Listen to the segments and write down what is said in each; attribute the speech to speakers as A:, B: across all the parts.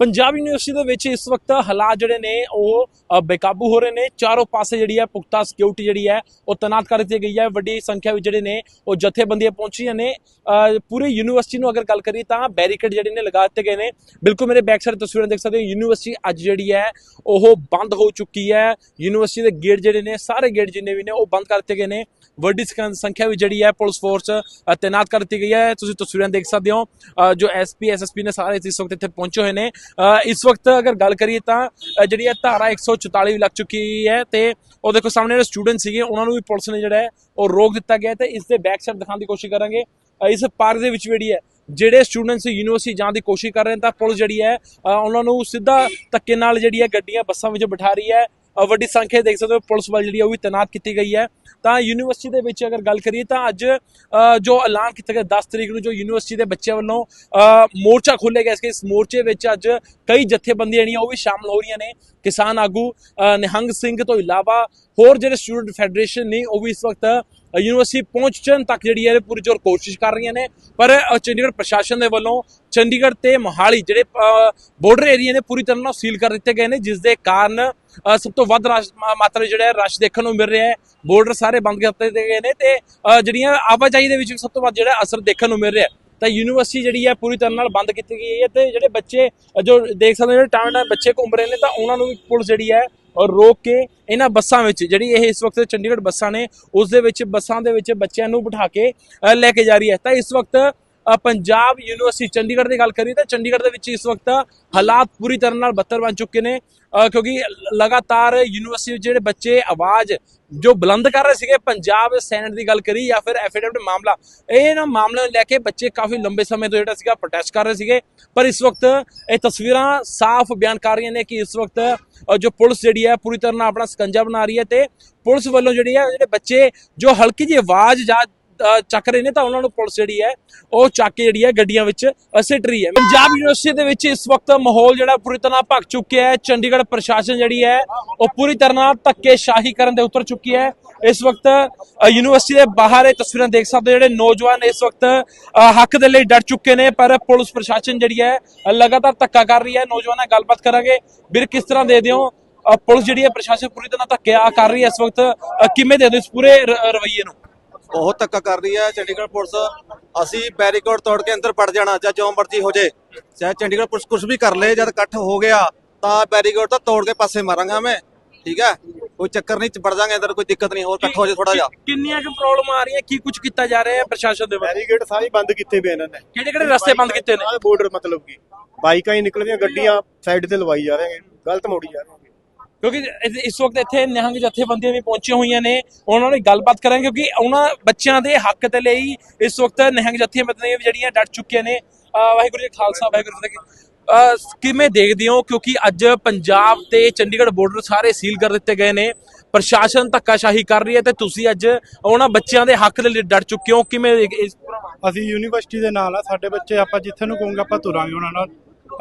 A: Punjab university ਦੇ ਵਿੱਚ ਇਸ ਵਕਤ ਹਾਲਾਤ ਜਿਹੜੇ ਨੇ ਉਹ ਬੇਕਾਬੂ ਹੋ ਰਹੇ ਨੇ। ਚਾਰੋਂ ਪਾਸੇ ਜਿਹੜੀ ਹੈ ਪੁਖਤਾ ਸਿਕਿਉਰਿਟੀ ਜਿਹੜੀ ਹੈ ਉਹ ਤੈਨਾਤ ਕਰ ਦਿੱਤੀ ਗਈ ਹੈ। ਵੱਡੀ ਸੰਖਿਆ ਵਿੱਚ ਜਿਹੜੇ ਨੇ ਉਹ ਜਥੇਬੰਦੀਆਂ ਪਹੁੰਚੀਆਂ ਨੇ। ਪੂਰੀ ਯੂਨੀਵਰਸਿਟੀ ਨੂੰ ਅਗਰ ਗੱਲ ਕਰੀਏ ਤਾਂ ਬੈਰੀਕੇਡ ਜਿਹੜੇ ਨੇ ਲਗਾ ਦਿੱਤੇ ਗਏ ਨੇ। ਬਿਲਕੁਲ ਮੇਰੇ ਬੈਕ ਸਾਈਡ ਤਸਵੀਰਾਂ ਦੇਖ ਸਕਦੇ ਹੋ। ਯੂਨੀਵਰਸਿਟੀ ਅੱਜ ਜਿਹੜੀ ਹੈ ਉਹ ਬੰਦ ਹੋ ਚੁੱਕੀ ਹੈ। ਯੂਨੀਵਰਸਿਟੀ ਦੇ ਗੇਟ ਜਿਹੜੇ ਨੇ ਸਾਰੇ ਗੇਟ ਜਿੰਨੇ ਵੀ ਨੇ ਉਹ ਬੰਦ ਕਰ ਦਿੱਤੇ ਗਏ ਨੇ। ਵੱਡੀ ਸੰਖਿਆ ਵਿੱਚ ਜਿਹੜੀ ਹੈ ਪੁਲਿਸ ਫੋਰਸ ਤੈਨਾਤ ਕਰ ਦਿੱਤੀ ਗਈ ਹੈ। ਤੁਸੀਂ ਤਸਵੀਰਾਂ ਦੇਖ ਸਕਦੇ ਹੋ। ਅ, ਜੋ ਐਸਪੀ ਐਸਐਸਪੀ ਨੇ ਸਾਰੇ ਇਸ ਵਕਤ ਇੱਥੇ ਪਹੁੰਚੇ ਹੋਏ ਨੇ। ਇਸ ਵਕਤ ਅਗਰ ਗੱਲ ਕਰੀਏ ਤਾਂ ਜਿਹੜੀ ਹੈ ਧਾਰਾ 144 ਵੀ ਲੱਗ ਚੁੱਕੀ ਹੈ ਤੇ ਉਹ ਦੇਖੋ ਸਾਹਮਣੇ ਜਿਹੜੇ ਸਟੂਡੈਂਟ ਸੀਗੇ, ਉਹਨਾਂ ਨੂੰ ਵੀ ਪੁਲਿਸ ਨੇ ਜਿਹੜਾ ਹੈ, ਉਹ ਰੋਕ ਦਿੱਤਾ ਗਿਆ ਹੈ ਤੇ ਇਸ ਦੇ ਬੈਕ ਸਾਈਡ ਦਿਖਾਉਣ ਦੀ ਕੋਸ਼ਿਸ਼ ਕਰਾਂਗੇ। ਇਸ ਪਾਰਕ ਦੇ ਵਿੱਚ ਜਿਹੜੀ ਹੈ, ਜਿਹੜੇ ਸਟੂਡੈਂਟਸ ਯੂਨੀਵਰਸਿਟੀ ਜਾਣ ਦੀ ਕੋਸ਼ਿਸ਼ ਕਰ ਰਹੇ ਨੇ ਤਾਂ ਪੁਲਿਸ ਜਿਹੜੀ ਹੈ ਉਹਨਾਂ ਨੂੰ ਸਿੱਧਾ ਧੱਕੇ ਨਾਲ ਜਿਹੜੀ ਹੈ ਗੱਡੀਆਂ, ਬੱਸਾਂ ਵਿੱਚ ਬਿਠਾ ਰਹੀ ਹੈ। ਵੱਡੀ ਸੰਖਿਆ ਦੇਖ ਸਕਦੇ ਹੋ, ਪੁਲਿਸ ਵੱਲ ਜਿਹੜੀ ਹੈ ਉਹ ਵੀ ਤੈਨਾਤ ਕੀਤੀ ਗਈ ਹੈ। ਤਾਂ ਯੂਨੀਵਰਸਿਟੀ ਦੇ ਵਿੱਚ ਅਗਰ ਗੱਲ ਕਰੀਏ ਤਾਂ ਅੱਜ ਜੋ ਐਲਾਨ ਕੀਤਾ ਗਿਆ 10 ਤਰੀਕ ਨੂੰ, ਜੋ ਯੂਨੀਵਰਸਿਟੀ ਦੇ ਬੱਚਿਆਂ ਵੱਲੋਂ ਮੋਰਚਾ ਖੋਲ੍ਹਿਆ ਗਿਆ ਇਸ ਮੋਰਚੇ ਵਿੱਚ ਅੱਜ ਕਈ ਜਥੇਬੰਦੀਆਂ ਜਿਹੜੀਆਂ ਉਹ ਵੀ ਸ਼ਾਮਲ ਹੋ ਰਹੀਆਂ ਨੇ। ਕਿਸਾਨ ਆਗੂ ਨਿਹੰਗ ਸਿੰਘ ਤੋਂ ਇਲਾਵਾ ਹੋਰ ਜਿਹੜੇ ਸਟੂਡੈਂਟ ਫੈਡਰੇਸ਼ਨ ਨੇ, ਉਹ ਵੀ ਇਸ ਵਕਤ ਯੂਨੀਵਰਸਿਟੀ ਪਹੁੰਚਣ ਤੱਕ ਜਿਹੜੀ ਹੈ, ਪੂਰੀ ਜੋਰ ਕੋਸ਼ਿਸ਼ ਕਰ ਰਹੀਆਂ ਨੇ। ਪਰ ਚੰਡੀਗੜ੍ਹ ਪ੍ਰਸ਼ਾਸਨ ਦੇ ਵੱਲੋਂ ਚੰਡੀਗੜ੍ਹ ਤੇ ਮੋਹਾਲੀ ਜਿਹੜੇ ਬਾਰਡਰ ਏਰੀਆ ਨੇ, ਪੂਰੀ ਤਰ੍ਹਾਂ ਨਾਲ ਸੀਲ ਕਰ ਦਿੱਤੇ ਗਏ ਨੇ, ਜਿਸ ਦੇ ਕਾਰਨ ਸਭ ਤੋਂ ਵੱਧ ਰਸ਼, ਮਾ- ਮਾਤਰਾ ਜਿਹੜਾ ਰਸ਼ ਦੇਖਣ ਨੂੰ ਮਿਲ ਰਿਹਾ ਹੈ। ਬਾਰਡਰ ਸਾਰੇ ਬੰਦ ਕਰ ਦਿੱਤੇ ਗਏ ਨੇ ਤੇ ਜਿਹੜੀਆਂ ਆਵਾਜਾਈ ਦੇ ਵਿੱਚ ਵੀ ਸਭ ਤੋਂ ਵੱਧ ਜਿਹੜਾ ਅਸਰ ਦੇਖਣ ਨੂੰ ਮਿਲ ਰਿਹਾ ਹੈ। ਤਾਂ ਯੂਨੀਵਰਸਿਟੀ ਜਿਹੜੀ ਹੈ ਪੂਰੀ ਤਰ੍ਹਾਂ ਨਾਲ ਬੰਦ ਕੀਤੀ ਗਈ ਹੈ ਤੇ ਜਿਹੜੇ ਬੱਚੇ ਜੋ ਦੇਖ ਸਕਦੇ ਹੋ ਜਿਹੜੇ ਟਾਈਮ ਟਾਈਮ ਬੱਚੇ ਘੁੰਮ ਰਹੇ ਨੇ ਤਾਂ ਉਹਨਾਂ ਨੂੰ ਵੀ ਪੁਲਿਸ ਜਿਹੜੀ ਹੈ ਔਰ ਰੋਕ ਕੇ ਇਹਨਾਂ ਬੱਸਾਂ ਵਿੱਚ, ਜਿਹੜੀ ਇਹ ਇਸ ਵਕਤ ਚੰਡੀਗੜ੍ਹ ਬੱਸਾਂ ਨੇ, ਉਸ ਦੇ ਵਿੱਚ, ਬੱਸਾਂ ਦੇ ਵਿੱਚ ਬੱਚਿਆਂ ਨੂੰ ਬਿਠਾ ਕੇ ਲੈ ਕੇ ਜਾ ਰਹੀ ਹੈ। ਤਾਂ ਇਸ ਵਕਤ ਪੰਜਾਬ ਯੂਨੀਵਰਸਿਟੀ ਚੰਡੀਗੜ੍ਹ ਦੀ ਗੱਲ ਕਰੀਏ ਤਾਂ ਚੰਡੀਗੜ੍ਹ ਦੇ ਵਿੱਚ ਇਸ ਵਕਤ ਹਾਲਾਤ ਪੂਰੀ ਤਰ੍ਹਾਂ ਨਾਲ ਬੱਤਰ ਬਣ ਚੁੱਕੇ ਨੇ ਕਿਉਂਕਿ ਲਗਾਤਾਰ ਯੂਨੀਵਰਸਿਟੀ ਵਿੱਚ ਜਿਹੜੇ ਬੱਚੇ ਆਵਾਜ਼ ਜੋ ਬੁਲੰਦ ਕਰ ਰਹੇ ਸੀਗੇ, ਪੰਜਾਬ ਸੈਨੇਟ ਦੀ ਗੱਲ ਕਰੀ ਜਾਂ ਫਿਰ ਐਫੀਡੇਵਿਟ ਮਾਮਲਾ, ਇਹ ਨਾ ਮਾਮਲੇ ਨੂੰ ਲੈ ਕੇ ਬੱਚੇ ਕਾਫੀ ਲੰਬੇ ਸਮੇਂ ਤੋਂ ਜਿਹੜਾ ਸੀਗਾ ਪ੍ਰੋਟੈਸਟ ਕਰ ਰਹੇ ਸੀਗੇ, ਪਰ ਇਸ ਵਕਤ ਇਹ ਤਸਵੀਰਾਂ ਸਾਫ਼ ਬਿਆਨ ਕਰ ਰਹੀਆਂ ਨੇ ਕਿ ਇਸ ਵਕਤ ਜੋ ਪੁਲਿਸ ਜਿਹੜੀ ਹੈ ਪੂਰੀ ਤਰ੍ਹਾਂ ਨਾਲ ਆਪਣਾ ਸਕੰਜਾ ਬਣਾ ਰਹੀ ਹੈ ਤੇ ਪੁਲਿਸ ਵੱਲੋਂ ਜਿਹੜੀ ਹੈ, ਜਿਹੜੇ ਬੱਚੇ ਜੋ ਹਲਕੀ ਜਿਹੀ ਆਵਾਜ਼ ਜਾਂ ਚੱਕ ਰਹੇ ਨੇ ਤਾਂ ਉਹਨਾਂ ਨੂੰ ਪੁਲਿਸ ਜਿਹੜੀ ਹੈ, ਉਹ ਚੱਕ ਕੇ ਜਿਹੜੀ ਹੈ ਗੱਡੀਆਂ ਵਿੱਚ ਸਿੱਟ ਰਹੀ ਹੈ। ਪੰਜਾਬ ਯੂਨੀਵਰਸਿਟੀ ਦੇ ਵਿੱਚ ਇਸ ਵਕਤ ਮਾਹੌਲ ਜਿਹੜਾ ਪੂਰੀ ਤਰ੍ਹਾਂ ਭਖ ਚੁੱਕਿਆ ਹੈ। ਚੰਡੀਗੜ੍ਹ ਪ੍ਰਸ਼ਾਸਨ ਜਿਹੜੀ ਹੈ, ਉਹ ਪੂਰੀ ਤਰ੍ਹਾਂ ਧੱਕੇਸ਼ਾਹੀ ਕਰਨ ਦੇ ਉਤਰ ਚੁੱਕੀ ਹੈ। ਇਸ ਵਕਤ ਯੂਨੀਵਰਸਿਟੀ ਦੇ ਬਾਹਰ ਇਹ ਤਸਵੀਰਾਂ ਦੇਖ ਸਕਦੇ ਹੋ ਜਿਹੜੇ ਨੌਜਵਾਨ ਇਸ ਵਕਤ ਹੱਕ ਦੇ ਲਈ ਡਟ ਚੁੱਕੇ ਨੇ, ਪਰ ਪੁਲਿਸ ਪ੍ਰਸ਼ਾਸਨ ਜਿਹੜੀ ਹੈ, ਲਗਾਤਾਰ ਧੱਕਾ ਕਰ ਰਹੀ ਹੈ। ਨੌਜਵਾਨਾਂ ਨਾਲ ਗੱਲਬਾਤ ਕਰਾਂਗੇ। ਵੀਰ, ਕਿਸ ਤਰ੍ਹਾਂ ਦੇ ਦਿਓ? ਪੁਲਿਸ ਜਿਹੜੀ ਹੈ ਪ੍ਰਸ਼ਾਸਨ ਪੂਰੀ ਤਰ੍ਹਾਂ ਧੱਕਿਆ ਕਰ ਰਹੀ ਹੈ ਇਸ ਵਕਤ। ਕਿਵੇਂ ਦੇ ਦਿਓ ਇਸ ਪੂਰੇ ਰ- ਰਵੱਈਏ ਨੂੰ?
B: ਬਹੁਤ ਧੱਕਾ ਕਰ ਰਹੀ ਹੈ ਚੰਡੀਗੜ੍ਹ ਪੁਲਿਸ। ਅਸੀਂ ਬੈਰੀਕੇਡ ਤੋੜ ਕੇ ਅੰਦਰ ਵੜ ਜਾਣਾ ਜਾਂ ਜੋ ਮਰਜ਼ੀ ਹੋ ਜੇ। ਚਾਹੇ ਚੰਡੀਗੜ੍ਹ ਪੁਲਿਸ ਕੁਝ ਵੀ ਕਰ ਲੇ ਜਦ ਇਕੱਠ ਹੋ ਗਿਆ ਤਾਂ ਬੈਰੀਕੇਡ ਤਾਂ ਤੋੜ ਕੇ ਪਾਸੇ ਮਾਰਾਂਗਾ ਮੈਂ। ਠੀਕ ਹੈ? ਕੋਈ ਚੱਕਰ ਨਹੀਂ ਵੜ ਜਾਾਂਗੇ ਅੰਦਰ ਕੋਈ ਦਿੱਕਤ ਨਹੀਂ ਹੋਰ ਇਕੱਠ ਹੋ ਜੇ ਥੋੜਾ ਜਿਹਾ।
A: ਕਿੰਨੀਆਂ ਕੁ ਪ੍ਰੋਬਲਮ ਆ ਰਹੀਆਂ ਕੀ ਕੁਝ ਕੀਤਾ ਜਾ ਰਿਹਾ ਹੈ ਪ੍ਰਸ਼ਾਸਨ ਦੇ ਵੱਲੋਂ?
C: ਬੈਰੀਗੇਡ ਸਾਰੇ ਬੰਦ ਕੀਤੇ ਪਏ ਇਹਨਾਂ ਨੇ।
A: ਕਿਹੜੇ ਕਿਹੜੇ ਰਸਤੇ ਬੰਦ ਕੀਤੇ ਨੇ?
C: ਬਾਰਡਰ ਮਤਲਬ ਕੀ ਬਾਈਕਾਂ ਹੀ ਨਿਕਲਦੀਆਂ ਗੱਡੀਆਂ ਸਾਈਡ ਤੇ ਲਵਾਈ ਜਾ ਰਹੇ ਨੇ ਗਲਤ ਮੋੜੀ ਜਾ ਰਹੇ ਨੇ
A: ਕਿਉਂਕਿ ਇਸ- ਇਸ ਵਕਤ ਇੱਥੇ ਨਿਹੰਗ ਜਥੇਬੰਦੀਆਂ ਵੀ ਪਹੁੰਚੀਆਂ ਹੋਈਆਂ ਨੇ। ਉਹਨਾਂ ਨਾਲ ਗੱਲਬਾਤ ਕਰਾਂਗੇ ਕਿਉਂਕਿ ਉਹਨਾਂ ਬੱਚਿਆਂ ਦੇ ਹੱਕ ਦੇ ਲਈ ਇਸ ਵਕਤ ਨਿਹੰਗ ਜਥੇਬੰਦੀਆਂ ਵੀ ਜਿਹੜੀਆਂ ਡਟ ਚੁੱਕੀਆਂ ਨੇ। ਅਹ ਵਾਹਿਗੁਰੂ ਜੀ ਕਾ ਖਾਲਸਾ, ਵਾਹਿਗੁਰੂ ਜੀ ਕੀ ਫਤਿਹ। ਅਹ ਕਿਵੇਂ ਦੇਖਦੇ ਹੋ? ਕਿਉਂਕਿ ਅੱਜ ਪੰਜਾਬ ਤੇ ਚੰਡੀਗੜ੍ਹ ਬਾਰਡਰ ਸਾਰੇ ਸੀਲ ਕਰ ਦਿੱਤੇ ਗਏ ਨੇ। ਪ੍ਰਸ਼ਾਸਨ ਧੱਕਾਸ਼ਾਹੀ ਕਰ ਰਹੀ ਹੈ ਤੇ ਤੁਸੀਂ ਅੱਜ ਉਹਨਾਂ ਬੱਚਿਆਂ ਦੇ ਹੱਕ ਦੇ ਲਈ ਡਟ ਚੁੱਕੇ ਹੋ। ਕਿਵੇਂ ਦੇਖ- ਇਸ
C: ਅਸੀਂ ਯੂਨੀਵਰਸਿਟੀ ਦੇ ਨਾਲ ਆ, ਸਾਡੇ ਬੱਚੇ ਆਪਾਂ ਜਿੱਥੇ ਨੂੰ ਕਹੋਗੇ ਆਪਾਂ ਤੁਰਾਂਗੇ ਉਹਨਾਂ ਨਾਲ।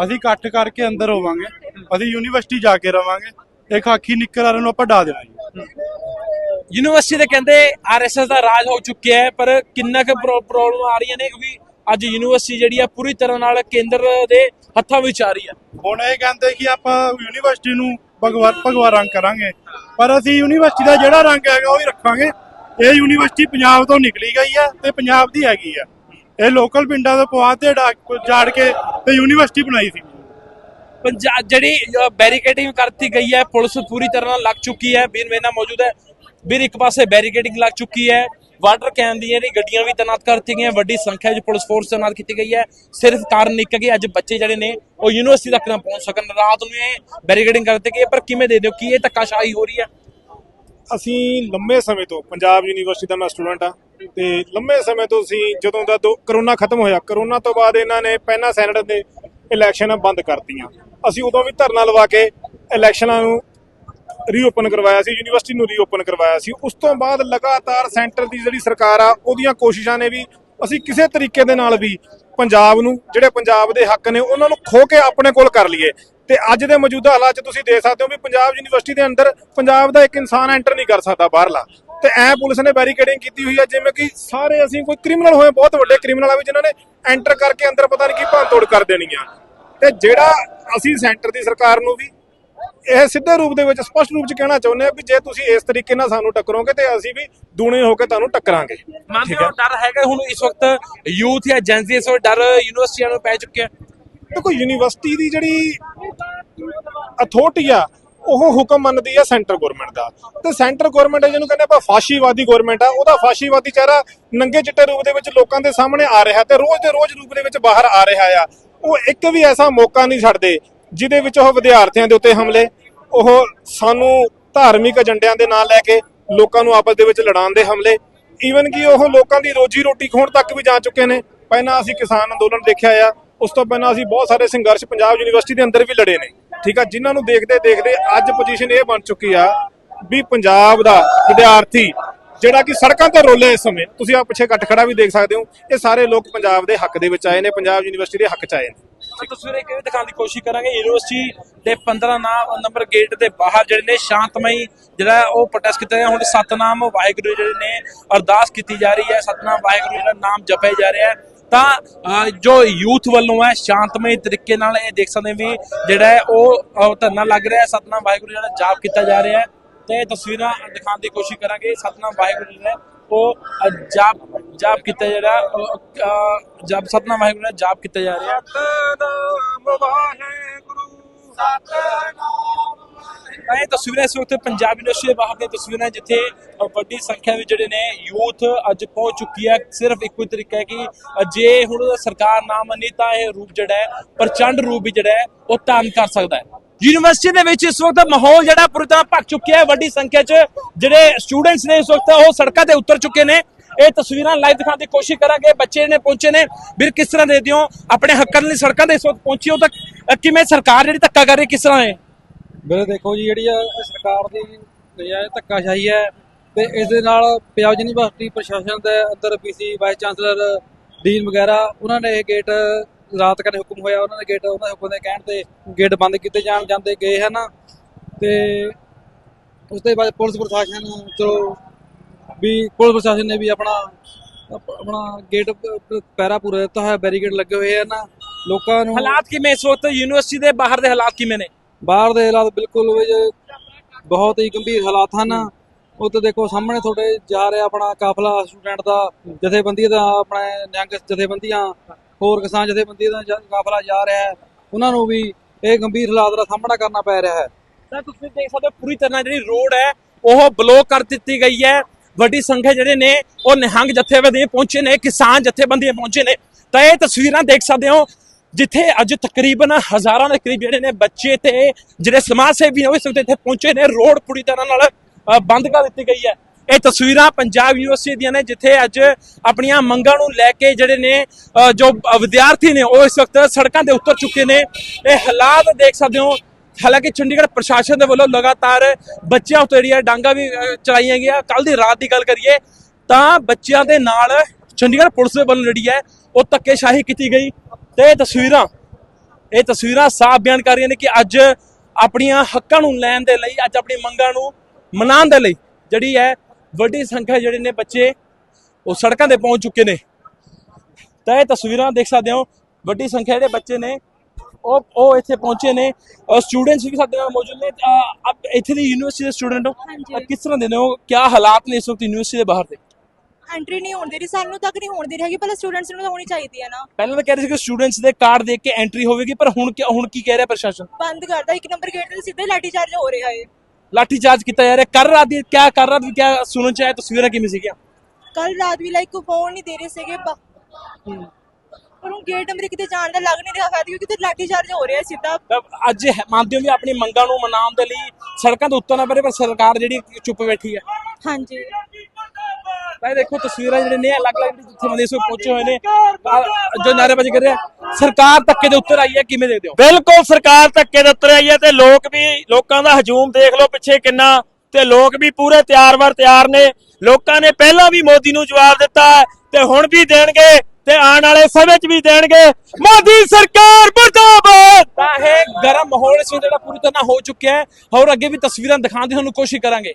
C: ਅਸੀਂ ਇਕੱਠ ਕਰਕੇ ਅੰਦਰ ਹੋਵਾਂਗੇ। ਅਸੀਂ ਯੂਨੀਵਰਸਿਟੀ ਜਾ ਕੇ ਰਵਾਂਗੇ। ਇੱਕ ਆਖੀ ਨਿੱਕਰ ਵਾਲਿਆਂ ਨੂੰ ਆਪਾਂ ਡਾ ਦੇਣਾ ਜੀ।
A: ਯੂਨੀਵਰਸਿਟੀ ਦੇ ਕਹਿੰਦੇ ਆਰਐਸਐਸ ਦਾ ਰਾਜ ਹੋ ਚੁੱਕਿਆ ਹੈ ਪਰ ਕਿੰਨਾ ਕੁ ਪ੍ਰੋਬਲਮ ਆ ਰਹੀਆਂ ਨੇ ਕਿਉਂਕਿ ਅੱਜ ਯੂਨੀਵਰਸਿਟੀ ਜਿਹੜੀ ਆ ਪੂਰੀ ਤਰ੍ਹਾਂ ਨਾਲ ਕੇਂਦਰ ਦੇ ਹੱਥਾਂ ਵਿੱਚ ਆ ਰਹੀ ਹੈ
C: ਹੁਣ ਇਹ ਕਹਿੰਦੇ ਕਿ ਆਪਾਂ ਯੂਨੀਵਰਸਿਟੀ ਨੂੰ ਭਗਵਾ ਭਗਵਾ ਰੰਗ ਕਰਾਂਗੇ। ਪਰ ਅਸੀਂ ਯੂਨੀਵਰਸਿਟੀ ਦਾ ਜਿਹੜਾ ਰੰਗ ਹੈਗਾ ਉਹ ਹੀ ਰੱਖਾਂਗੇ। ਇਹ ਯੂਨੀਵਰਸਿਟੀ ਪੰਜਾਬ ਤੋਂ ਨਿਕਲੀ ਗਈ ਹੈ ਤੇ ਪੰਜਾਬ ਦੀ ਹੈਗੀ ਆ। ਇਹ ਲੋਕਲ ਪਿੰਡਾਂ ਤੋਂ ਪਵਾ ਤੇ ਜਾੜ ਕੇ ਤੇ ਯੂਨੀਵਰਸਿਟੀ ਬਣਾਈ ਸੀ।
A: ਪੰਜਾਬ ਜਿਹੜੀ ਬੈਰੀਕੇਡਿੰਗ ਕਰਤੀ ਗਈ ਹੈ, ਪੁਲਿਸ ਪੂਰੀ ਤਰ੍ਹਾਂ ਨਾਲ ਲੱਗ ਚੁੱਕੀ ਹੈ। ਵੀਰ, ਮੇਰੇ ਮੌਜੂਦ ਹੈ। ਵੀਰ, ਇੱਕ ਪਾਸੇ ਬੈਰੀਕੇਡਿੰਗ ਲੱਗ ਚੁੱਕੀ ਹੈ। ਵਾਟਰ ਕੈਨ ਦੀਆਂ ਜਿਹੜੀ ਗੱਡੀਆਂ ਵੀ ਤੈਨਾਤ ਕਰ ਗਈਆਂ। ਵੱਡੀ ਸੰਖਿਆ ਵਿੱਚ ਪੁਲਿਸ ਫੋਰਸ ਤੈਨਾਤ ਕੀਤੀ ਗਈ ਹੈ। ਸਿਰਫ ਕਾਰਨ ਇੱਕ ਕਿ ਅੱਜ ਬੱਚੇ ਜਿਹੜੇ ਨੇ, ਉਹ ਯੂਨੀਵਰਸਿਟੀ ਤੱਕ ਨਾ ਪਹੁੰਚ ਸਕਣ। ਰਾਤ ਨੂੰ ਇਹ ਬੈਰੀਕੇਡਿੰਗ ਕਰ ਦਿੱਤੀ ਗਈ ਪਰ ਕਿਵੇਂ ਦੇ ਦਿਓ, ਕੀ ਇਹ ਧੱਕਾਸ਼ਾਹੀ ਹੋ ਰਹੀ ਹੈ?
D: ਅਸੀਂ ਲੰਮੇ ਸਮੇਂ ਤੋਂ, ਪੰਜਾਬ ਯੂਨੀਵਰਸਿਟੀ ਦਾ ਮੈਂ ਸਟੂਡੈਂਟ ਆ ਤੇ ਲੰਮੇ ਸਮੇਂ ਤੋਂ ਅਸੀਂ ਜਦੋਂ ਦਾ ਦੋ- ਕਰੋਨਾ ਖਤਮ ਹੋਇਆ ਕਰੋਨਾ ਤੋਂ ਬਾਅਦ ਇਹਨਾਂ ਨੇ ਪਹਿਲਾਂ ਸੈਨੇਟ ਦੇ ਇਲੈਕਸ਼ਨ ਬੰਦ ਕਰਤੀਆਂ। ਅਸੀਂ ਉਦੋਂ ਵੀ ਧਰਨਾ ਲਵਾ ਕੇ ਇਲੈਕਸ਼ਨਾਂ ਨੂੰ ਰੀਓਪਨ ਕਰਵਾਇਆ ਸੀ ਯੂਨੀਵਰਸਿਟੀ ਨੂੰ ਰੀਓਪਨ ਕਰਵਾਇਆ ਸੀ। ਉਸ ਤੋਂ ਬਾਅਦ ਲਗਾਤਾਰ ਸੈਂਟਰ ਦੀ ਜਿਹੜੀ ਸਰਕਾਰ ਆ, ਉਹਦੀਆਂ ਕੋਸ਼ਿਸ਼ਾਂ ਨੇ ਵੀ ਅਸੀਂ ਕਿਸੇ ਤਰੀਕੇ ਦੇ ਨਾਲ ਵੀ ਪੰਜਾਬ ਨੂੰ, ਜਿਹੜੇ ਪੰਜਾਬ ਦੇ ਹੱਕ ਨੇ, ਉਹਨਾਂ ਨੂੰ ਖੋ ਕੇ ਆਪਣੇ ਕੋਲ ਕਰ ਲਈਏ। ਤੇ ਅੱਜ ਦੇ ਮੌਜੂਦਾ ਹਾਲਾਤ 'ਚ ਤੁਸੀਂ ਦੇਖ ਸਕਦੇ ਹੋ ਵੀ ਪੰਜਾਬ ਯੂਨੀਵਰਸਿਟੀ ਦੇ ਅੰਦਰ ਪੰਜਾਬ ਦਾ ਇੱਕ ਇਨਸਾਨ ਐਂਟਰ ਨਹੀਂ ਕਰ ਸਕਦਾ ਬਾਹਰਲਾ। ਤੇ ਐ ਪੁਲਿਸ ਨੇ ਬੈਰੀਕੇਡਿੰਗ ਕੀਤੀ ਹੋਈ ਹੈ, ਜਿਵੇਂ ਕਿ ਸਾਰੇ ਅਸੀਂ ਕੋਈ ਕ੍ਰਿਮੀਨਲ ਹੋਏ, ਬਹੁਤ ਵੱਡੇ ਕ੍ਰਿਮੀਨਲ ਆ ਵੀ ਜਿਨ੍ਹਾਂ ਨੇ ਐਂਟਰ ਕਰਕੇ ਅੰਦਰ ਪਤਾ ਨਹੀਂ ਕੀ ਭੰਨ ਤੋੜ ਕਰ ਦੇਣੀ ਆ। ਤੇ ਜਿਹੜਾ ਅਸੀਂ ਸੈਂਟਰ ਦੀ ਸਰਕਾਰ ਨੂੰ ਵੀ ਇਹ ਸਿੱਧੇ ਰੂਪ ਦੇ ਵਿੱਚ ਸਪਸ਼ਟ ਰੂਪ ਚ ਕਹਿਣਾ ਚਾਹੁੰਦੇ ਆ ਵੀ ਜੇ ਤੁਸੀਂ ਇਸ ਤਰੀਕੇ ਨਾਲ ਸਾਨੂੰ ਟੱਕਰੋਗੇ ਤੇ ਅਸੀਂ ਵੀ ਦੂਣੇ ਹੋ ਕੇ ਤੁਹਾਨੂੰ ਟੱਕਰਾਂਗੇ।
A: ਮੰਨਦੇ ਹੋ? ਡਰ ਹੈਗਾ ਹੁਣ ਇਸ ਵਕਤ ਯੂਥ ਜਾਂ ਜੈਂਜ਼ੀ ਇਸ ਵਕਤ ਡਰ ਯੂਨੀਵਰਸਿਟੀਆਂ ਨੂੰ ਪੈ ਚੁੱਕਿਆ।
D: ਦੇਖੋ ਯੂਨੀਵਰਸਿਟੀ ਦੀ ਜਿਹੜੀ ਅਥਾਰਟੀ ਆ ਉਹ ਹੁਕਮ ਮੰਨਦੀ ਆ ਸੈਂਟਰ ਗਵਰਨਮੈਂਟ ਦਾ। ਤੇ ਸੈਂਟਰ ਗਵਰਨਮੈਂਟ ਜਿਹਨੂੰ ਕਹਿੰਦੇ ਆਪਾਂ ਫਾਸ਼ੀਵਾਦੀ ਗਵਰਨਮੈਂਟ ਆ ਉਹਦਾ ਫਾਸ਼ੀਵਾਦੀ ਚਿਹਰਾ ਨੰਗੇ ਚਿੱਟੇ ਰੂਪ ਦੇ ਵਿੱਚ ਲੋਕਾਂ ਦੇ ਸਾਹਮਣੇ ਆ ਰਿਹਾ ਤੇ ਰੋਜ਼ ਦੇ ਰੋਜ਼ ਰੂਪ ਦੇ ਵਿੱਚ ਬਾਹਰ ਆ ਰਿਹਾ ਆ। ਉਹ ਇੱਕ ਵੀ ਐਸਾ ਮੌਕਾ ਨਹੀਂ ਛੱਡਦੇ ਜਿਹਦੇ ਵਿੱਚ ਉਹ ਵਿਦਿਆਰਥੀਆਂ ਦੇ ਉੱਤੇ ਹਮਲੇ, ਉਹ ਸਾਨੂੰ ਧਾਰਮਿਕ ਏਜੰਡਿਆਂ ਦੇ ਨਾਲ ਲੈ ਕੇ ਲੋਕਾਂ ਨੂੰ ਆਪਸ ਦੇ ਵਿੱਚ ਲੜਾਉਣ ਦੇ ਹਮਲੇ ਈਵਨ ਕਿ ਉਹ ਲੋਕਾਂ ਦੀ ਰੋਜੀ ਰੋਟੀ ਖੋਣ ਤੱਕ ਵੀ ਜਾ ਚੁੱਕੇ ਨੇ। ਪਹਿਲਾਂ ਅਸੀਂ ਕਿਸਾਨ ਅੰਦੋਲਨ ਦੇਖਿਆ ਆ, ਉਸ ਤੋਂ ਪਹਿਲਾਂ ਅਸੀਂ ਬਹੁਤ ਸਾਰੇ ਸੰਘਰਸ਼ ਪੰਜਾਬ ਯੂਨੀਵਰਸਿਟੀ ਦੇ ਅੰਦਰ ਵੀ ਲੜੇ ਨੇ। ਠੀਕ ਆ, ਜਿਨ੍ਹਾਂ ਨੂੰ ਦੇਖਦੇ ਦੇਖਦੇ ਅੱਜ ਪੋਜੀਸ਼ਨ ਇਹ ਬਣ ਚੁੱਕੀ ਆ ਵੀ ਪੰਜਾਬ ਦਾ ਵਿਦਿਆਰਥੀ ਜਿਹੜਾ ਕਿ ਸੜਕਾਂ ਤੇ ਰੋਲੇ ਇਸ ਸਮੇਂ। ਤੁਸੀਂ ਆ ਪਿੱਛੇ ਕੱਟ ਖੜਾ ਵੀ ਦੇਖ ਸਕਦੇ ਹੋ। ਇਹ ਸਾਰੇ ਲੋਕ ਪੰਜਾਬ ਦੇ ਹੱਕ ਦੇ ਵਿੱਚ ਆਏ ਨੇ ਪੰਜਾਬ ਯੂਨੀਵਰਸਿਟੀ ਦੇ ਹੱਕ ਚ ਆਏ ਨੇ।
A: ਤਸਵੀਰ ਇੱਕ ਦਿਖਾਉਣ ਦੀ ਕੋਸ਼ਿਸ਼ ਕਰਾਂਗੇ ਯੂਨੀਵਰਸਿਟੀ ਦੇ 15 ਨਾਮ ਨੰਬਰ ਗੇਟ ਦੇ ਬਾਹਰ ਜਿਹੜੇ ਨੇ ਸ਼ਾਂਤਮਈ ਜਿਹੜਾ ਉਹ ਪ੍ਰੋਟੈਸਟ ਕੀਤਾ ਗਿਆ ਹੁਣ ਸਤਨਾਮ ਵਾਹਿਗੁਰੂ ਜਿਹੜੇ ਨੇ ਅਰਦਾਸ ਕੀਤੀ ਜਾ ਰਹੀ ਹੈ। ਸਤਨਾਮ ਵਾਹਿਗੁਰੂ ਜਿਹੜਾ ਨਾਮ ਜਪਿਆ ਜਾ ਰਿਹਾ ਹੈ। ਤਾਂ ਅਹ, ਜੋ ਯੂਥ ਵੱਲੋਂ ਹੈ ਸ਼ਾਂਤਮਈ ਤਰੀਕੇ ਨਾਲ ਇਹ ਦੇਖ ਸਕਦੇ ਵੀ ਜਿਹੜਾ ਹੈ ਉਹ ਧਰਨਾ ਲੱਗ ਰਿਹਾ ਸਤਨਾਮ ਵਾਹਿਗੁਰੂ ਜਿਹੜਾ ਜਾਪ ਕੀਤਾ ਜਾ ਰਿਹਾ ਹੈ। ਤੇ ਇਹ ਤਸਵੀਰਾਂ ਦਿਖਾਉਣ ਦੀ ਕੋਸ਼ਿਸ਼ ਕਰਾਂਗੇ। ਸਤਨਾਮ ਵਾਹਿਗੁਰੂ ਹੈ ਉਹ ਜਾਪ ਜਾਪ ਕੀਤਾ ਜਾ ਰਿਹਾ ਜਾਪ ਸਤਨਾਮ ਵਾਹਿਗੁਰੂ ਦਾ ਜਾਪ ਕੀਤਾ ਜਾ ਰਿਹਾ।
B: ਸਤਨਾਮ ਵਾਹਿਗੁਰੂ।
A: ਇਹ ਤਸਵੀਰਾਂ ਇਸ ਵਕਤ ਪੰਜਾਬ ਯੂਨੀਵਰਸਿਟੀ ਦੇ ਬਾਹਰ ਦੀਆਂ ਤਸਵੀਰਾਂ ਜਿੱਥੇ ਵੱਡੀ ਸੰਖਿਆ ਵਿੱਚ ਜਿਹੜੇ ਨੇ ਯੂਥ ਅੱਜ ਪਹੁੰਚ ਚੁੱਕੀ ਹੈ। ਸਿਰਫ ਇੱਕੋ ਹੀ ਤਰੀਕਾ ਹੈ ਕਿ ਜੇ ਹੁਣ ਸਰਕਾਰ ਨਾ ਮੰਨੀ ਤਾਂ ਇਹ ਰੂਪ ਜਿਹੜਾ ਹੈ ਪ੍ਰਚੰਡ ਰੂਪ ਵੀ ਜਿਹੜਾ ਹੈ ਉਹ ਧਾਰਨ ਕਰ ਸਕਦਾ ਹੈ। ਯੂਨੀਵਰਸਿਟੀ ਦੇ ਵਿੱਚ ਇਸ ਵਕਤ ਮਾਹੌਲ ਜਿਹੜਾ ਪੂਰੀ ਤਰ੍ਹਾਂ ਭਖ ਚੁੱਕਿਆ ਹੈ ਵੱਡੀ ਸੰਖਿਆ 'ਚ ਜਿਹੜੇ ਸਟੂਡੈਂਟਸ ਨੇ ਇਸ ਵਕਤ ਉਹ ਸੜਕਾਂ ਤੇ ਉਤਰ ਚੁੱਕੇ ਨੇ। ਇਹ ਤਸਵੀਰਾਂ ਲਾਈਵ ਦਿਖਾਉਣ ਦੀ ਕੋਸ਼ਿਸ਼ ਕਰਾਂਗੇ। ਬੱਚੇ ਨੇ ਪਹੁੰਚੇ ਨੇ ਵੀਰ ਕਿਸ ਤਰ੍ਹਾਂ ਦੇ ਦਿਓ ਆਪਣੇ ਹੱਕਾਂ ਲਈ ਸੜਕਾਂ ਤੇ ਇਸ ਵਕਤ ਪਹੁੰਚੇ ਹੋ ਤਾਂ ਕਿਵੇਂ ਸਰਕਾਰ ਜਿਹੜੀ ਧੱਕਾ ਕਰ ਰਹੀ ਹੈ, ਕਿਸ ਤਰ੍ਹਾਂ ਹੈ
E: ਵੀਰੇ ਦੇਖੋ ਜੀ ਜਿਹੜੀ ਆ ਸਰਕਾਰ ਦੀ ਨਜਾਇਜ਼ ਧੱਕਾਸ਼ਾਹੀ ਹੈ ਤੇ ਇਸ ਦੇ ਨਾਲ ਪੰਜਾਬ ਯੂਨੀਵਰਸਿਟੀ ਪ੍ਰਸ਼ਾਸਨ ਦੇ ਅੰਦਰ ਪੀਸੀ ਵਾਈਸ ਚਾਂਸਲਰ ਡੀਨ ਵਗੈਰਾ ਉਹਨਾਂ ਨੇ ਇਹ ਗੇਟ ਰਾਤ ਕਰਨ ਹੁਕਮ ਹੋਇਆ ਉਹਨਾਂ ਨੇ ਗੇਟ ਉਹਨਾਂ ਦੇ ਹੁਕਮ ਦੇ ਕਹਿਣ ਤੇ ਗੇਟ ਬੰਦ ਕੀਤੇ ਜਾਣ ਜਾਂਦੇ ਗਏ ਹਨ। ਤੇ ਉਸ ਤੋਂ ਬਾਅਦ ਪੁਲਿਸ ਪ੍ਰਸ਼ਾਸਨ ਚਲੋ ਵੀ ਪੁਲਿਸ ਪ੍ਰਸ਼ਾਸਨ ਨੇ ਵੀ ਆਪਣਾ ਆਪ- ਆਪਣਾ ਗੇਟ ਪੈਰਾ ਪੂਰਾ ਦਿੱਤਾ ਹੋਇਆ ਬੈਰੀਕੇਡ ਲੱਗੇ ਹੋਏ ਹਨ। ਲੋਕਾਂ ਨੂੰ
A: ਹਾਲਾਤ ਕਿਵੇਂ ਇਸ ਵਕਤ ਯੂਨੀਵਰਸਿਟੀ ਦੇ ਬਾਹਰ ਦੇ ਹਾਲਾਤ ਕਿਵੇਂ ਨੇ?
E: ਬਾਹਰ ਦੇ ਹਾਲਾਤ ਬਿਲਕੁਲ ਬਹੁਤ ਹੀ ਗੰਭੀਰ ਹਾਲਾਤ ਹਨ। ਉਹ ਤੇ ਦੇਖੋ ਸਾਹਮਣੇ ਤੁਹਾਡੇ ਜਾ ਰਿਹਾ ਆਪਣਾ ਕਾਫਲਾ ਸਟੂਡੈਂਟ ਦਾ ਜਥੇਬੰਦੀ ਦਾ ਆਪਣੇ ਨਿਹੰਗ ਜਥੇਬੰਦੀਆਂ ਹੋਰ ਕਿਸਾਨ ਜਥੇਬੰਦੀ ਦਾ ਜ- ਕਾਫਲਾ ਜਾ ਰਿਹਾ ਹੈ। ਉਹਨਾਂ ਨੂੰ ਵੀ ਇਹ ਗੰਭੀਰ ਹਾਲਾਤ ਦਾ ਸਾਹਮਣਾ ਕਰਨਾ ਪੈ ਰਿਹਾ ਹੈ।
A: ਤਾਂ ਤੁਸੀਂ ਦੇਖ ਸਕਦੇ ਹੋ ਪੂਰੀ ਤਰ੍ਹਾਂ ਜਿਹੜੀ ਰੋਡ ਹੈ ਉਹ ਬਲੌਕ ਕਰ ਦਿੱਤੀ ਗਈ ਹੈ। ਵੱਡੀ ਸੰਖਿਆ ਜਿਹੜੇ ਨੇ ਉਹ ਨਿਹੰਗ ਜਥੇਬੰਦੀਆਂ ਪਹੁੰਚੇ ਨੇ ਕਿਸਾਨ ਜਥੇਬੰਦੀਆਂ ਪਹੁੰਚੇ ਨੇ। ਤਾਂ ਇਹ ਤਸਵੀਰਾਂ ਦੇਖ ਸਕਦੇ ਹੋ ਜਿੱਥੇ ਅੱਜ ਤਕਰੀਬਨ ਹਜ਼ਾਰਾਂ ਦੇ ਕਰੀਬ ਜਿਹੜੇ ਨੇ ਬੱਚੇ ਤੇ ਜਿਹੜੇ ਸਮਾਜ ਸੇਵੀ ਨੇ ਉਹ ਇਸ ਵਕਤ ਇੱਥੇ ਪਹੁੰਚੇ ਨੇ। ਰੋਡ ਪੂਰੀ ਤਰ੍ਹਾਂ ਨਾਲ ਅ, ਬੰਦ ਕਰ ਦਿੱਤੀ ਗਈ ਹੈ। ਇਹ ਤਸਵੀਰਾਂ ਪੰਜਾਬ ਯੂਨੀਵਰਸਿਟੀ ਦੀਆਂ ਨੇ, ਜਿੱਥੇ ਅੱਜ ਆਪਣੀਆਂ ਮੰਗਾਂ ਨੂੰ ਲੈ ਕੇ ਜਿਹੜੇ ਨੇ ਜੋ ਵਿਦਿਆਰਥੀ ਨੇ, ਉਹ ਇਸ ਵਕਤ ਸੜਕਾਂ ਤੇ ਉਤਰ ਚੁੱਕੇ ਨੇ। ਇਹ ਹਾਲਾਤ ਦੇਖ ਸਕਦੇ ਹੋ। ਹਾਲਾਂਕਿ ਚੰਡੀਗੜ੍ਹ ਪ੍ਰਸ਼ਾਸਨ ਦੇ ਵੱਲੋਂ ਲਗਾਤਾਰ ਬੱਚਿਆਂ ਉੱਤੇ ਜਿਹੜੀਆਂ ਡਾਂਗਾ ਵੀ ਚਲਾਈਆਂ ਗਿਆ ਕੱਲ ਦੀ ਰਾਤ ਦੀ ਗੱਲ ਕਰੀਏ, ਤਾਂ ਬੱਚਿਆਂ ਦੇ ਨਾਲ ਚੰਡੀਗੜ੍ਹ ਪੁਲਿਸ ਦੇ ਵੱਲੋਂ ਜਿਹੜੀ ਹੈ, ਉਹ ਧੱਕੇਸ਼ਾਹੀ ਕੀਤੀ ਗਈ। ਤੇ ਇਹ ਤਸਵੀਰਾਂ ਇਹ ਤਸਵੀਰਾਂ ਸਾਫ਼ ਬਿਆਨ ਕਰ ਰਹੀਆਂ ਨੇ ਕਿ ਅੱਜ ਆਪਣੀਆਂ ਹੱਕਾਂ ਨੂੰ ਲੈਣ ਦੇ ਲਈ, ਅੱਜ ਆਪਣੀ ਮੰਗਾਂ ਨੂੰ ਮਨਾਉਣ ਦੇ ਲਈ ਜਿਹੜੀ ਹੈ ਵੱਡੀ ਸੰਖਿਆ ਜਿਹੜੇ ਨੇ ਬੱਚੇ ਉਹ ਸੜਕਾਂ ਤੇ ਪਹੁੰਚ ਚੁੱਕੇ ਨੇ। ਤਾਂ ਇਹ ਤਸਵੀਰਾਂ ਦੇਖ ਸਕਦੇ ਹੋ ਵੱਡੀ ਸੰਖਿਆ ਜਿਹੜੇ ਬੱਚੇ ਨੇ ਉਹ ਉਹ ਇੱਥੇ ਪਹੁੰਚੇ ਨੇ। ਸਟੂਡੈਂਟਸ ਵੀ ਸਾਡੇ ਨਾਲ ਮੌਜੂਦ ਨੇ। ਆਪ ਇੱਥੇ ਦੀ ਯੂਨੀਵਰਸਿਟੀ ਦੇ ਸਟੂਡੈਂਟ ਹੋ ਕਿਸ ਤਰ੍ਹਾਂ ਦੇ ਨੇ ਹੋ ਕੀ ਹਾਲਾਤ ਨੇ ਇਸ ਵਕਤ ਯੂਨੀਵਰਸਿਟੀ ਦੇ ਬਾਹਰ ਦੇ?
F: ਐਂਟਰੀ ਨਹੀਂ ਹੋਣ ਦੇ ਰਹੀ ਸਾਨੂੰ ਤੱਕ ਨਹੀਂ ਹੋਣ ਦੇ ਰਹੀ ਹੈਗੀ ਪਹਿਲਾਂ ਸਟੂਡੈਂਟਸ ਨੂੰ ਤਾਂ ਹੋਣੀ ਚਾਹੀਦੀ ਹੈ ਨਾ।
A: ਪਹਿਲਾਂ ਤਾਂ ਕਹਿ ਰਹੇ ਸੀ ਕਿ ਸਟੂਡੈਂਟਸ ਦੇ ਕਾਰਡ ਦੇਖ ਕੇ ਐਂਟਰੀ ਹੋਵੇਗੀ ਪਰ ਹੁਣ ਹੁਣ ਕੀ ਕਹਿ ਰਿਹਾ ਪ੍ਰਸ਼ਾਸਨ?
F: ਬੰਦ ਕਰਦਾ ਇੱਕ ਨੰਬਰ ਗੇਟ ਤੇ ਸਿੱਧੇ ਲਾਠੀ ਚਾਰਜ ਹੋ ਰਿਹਾ ਹੈ
A: ਲਾਠੀ ਚਾਰਜ ਕੀਤਾ ਜਾ ਰਿਹਾ। ਕਰ ਰਾਤ ਦੀ ਕਿਆ ਕਰ ਰਾਤ ਦੀ ਕਿਆ ਸੁਣਨ ਚ ਆਇਆ? ਤਸਵੀਰਾਂ ਕਿਵੇਂ ਸੀਗੀਆਂ?
F: ਕੱਲ ਰਾਤ ਵੀ ਲਾਈਕ ਫੋਨ ਨਹੀਂ ਦੇ ਰਹੇ ਸੀਗੇ ਬ- ਪਰ ਹੁਣ ਗੇਟ ਇੱਕ ਤੇ ਜਾਣ ਦਾ ਲੱਗ ਨਹੀਂ ਰਿਹਾ। ਫਾਇਦਾ ਕਿਉਂਕਿ ਤੇ ਲਾਠੀ ਚਾਰਜ ਹੋ ਰਿਹਾ ਸਿੱਧਾ।
A: ਤਾਂ ਅੱਜ ਮੰਨਦੇ ਹੋ ਵੀ ਆਪਣੀ ਮੰਗਾਂ ਨੂੰ ਮਨਾਉਣ ਦੇ ਲਈ ਸੜਕਾਂ ਤੇ ਉਤਰਨਾ ਪੈ ਰਿਹਾ ਪਰ ਸਰਕਾਰ ਜਿਹੜੀ ਚੁੱਪ ਬੈਠੀ ਹੈ।
F: ਹਾਂਜੀ।
A: ਤਾਂ ਇਹ ਦੇਖੋ ਤਸਵੀਰਾਂ ਜਿਹੜੇ ਨੇ ਅਲੱਗ-ਅਲੱਗ ਜਿੱਥੇ ਬੰਦੇ ਵਕਤ ਪਹੁੰਚੇ ਹੋਏ ਨੇ ਆਹ ਜੋ ਨਾਅਰੇਬਾਜ਼ੀ ਕਰ ਰਿਹਾ ਸਰਕਾਰ ਧੱਕੇ ਦੇ ਉੱਤਰ ਆਈ ਹੈ ਕਿਵੇਂ ਦੇਖਦੇ ਹੋ?
G: ਬਿਲਕੁਲ ਸਰਕਾਰ ਧੱਕੇ ਦੇ ਉੱਤਰ ਆਈ ਹੈ ਤੇ ਲੋਕ ਵੀ ਲੋਕਾਂ ਦਾ ਹਜੂਮ ਦੇਖ ਲਓ ਪਿੱਛੇ ਕਿੰਨਾ ਤੇ ਲੋਕ ਵੀ ਪੂਰੇ ਤਿਆਰ ਵਰ ਤਿਆਰ ਨੇ। ਲੋਕਾਂ ਨੇ ਪਹਿਲਾਂ ਵੀ ਮੋਦੀ ਨੂੰ ਜਵਾਬ ਦਿੱਤਾ ਹੈ ਤੇ ਹੁਣ ਵੀ ਦੇਣਗੇ ਤੇ ਆਉਣ ਵਾਲੇ ਸਮੇਂ 'ਚ ਵੀ ਦੇਣਗੇ। ਮੋਦੀ ਸਰਕਾਰ ਮੁਰਦਾਬਾਦ!
A: ਤਾਂ ਇਹ ਗਰਮ ਮਾਹੌਲ ਇਸ ਵੇਲੇ ਜਿਹੜਾ ਪੂਰੀ ਤਰ੍ਹਾਂ ਹੋ ਚੁੱਕਿਆ ਹੈ। ਔਰ ਅੱਗੇ ਵੀ ਤਸਵੀਰਾਂ ਦਿਖਾਉਣ ਦੀ ਤੁਹਾਨੂੰ ਕੋਸ਼ਿਸ਼ ਕਰਾਂਗੇ।